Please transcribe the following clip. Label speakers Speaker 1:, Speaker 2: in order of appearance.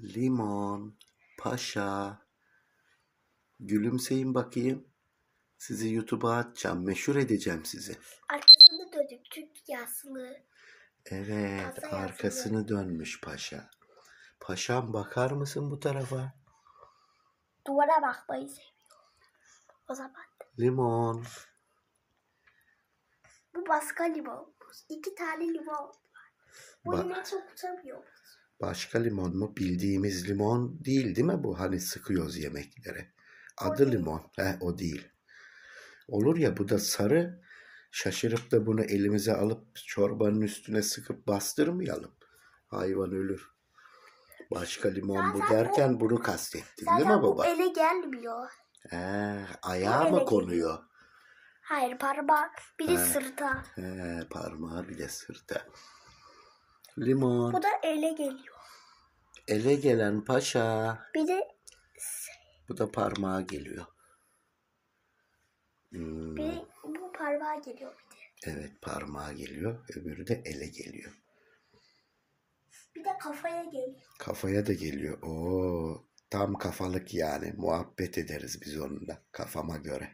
Speaker 1: Limon, paşa. Gülümseyin bakayım. Sizi YouTube'a atacağım. Meşhur edeceğim sizi.
Speaker 2: Arkasını dönük Türk yaslı.
Speaker 1: Evet,
Speaker 2: yazılı.
Speaker 1: arkasını dönmüş paşa. Paşam bakar mısın bu tarafa?
Speaker 2: Duvara bakmayı seviyor. O zaman
Speaker 1: Limon.
Speaker 2: bu başka limon. İki tane limon var. Bu limonu çok tutamıyor.
Speaker 1: Başka limon mu? Bildiğimiz limon değil değil mi bu? Hani sıkıyoruz yemeklere. Adı limon. He, o değil. Olur ya bu da sarı. Şaşırıp da bunu elimize alıp çorbanın üstüne sıkıp bastırmayalım. Hayvan ölür. Başka limon bu
Speaker 2: Zaten
Speaker 1: derken bunu kastettin değil
Speaker 2: Zaten
Speaker 1: mi
Speaker 2: bu
Speaker 1: baba?
Speaker 2: ele gelmiyor.
Speaker 1: He, ayağa mı
Speaker 2: ele
Speaker 1: konuyor?
Speaker 2: Hayır parmak bir de
Speaker 1: He.
Speaker 2: sırta.
Speaker 1: He, parmağı bir de sırta. Limon.
Speaker 2: Bu da ele geliyor.
Speaker 1: Ele gelen paşa.
Speaker 2: Bir de
Speaker 1: Bu da parmağa geliyor. Hmm,
Speaker 2: bir bu parmağa geliyor bir de.
Speaker 1: evet parmağa geliyor. Öbürü de ele geliyor.
Speaker 2: Bir de kafaya geliyor.
Speaker 1: Kafaya da geliyor. Oo, tam kafalık yani. Muhabbet ederiz biz onunla. Kafama göre.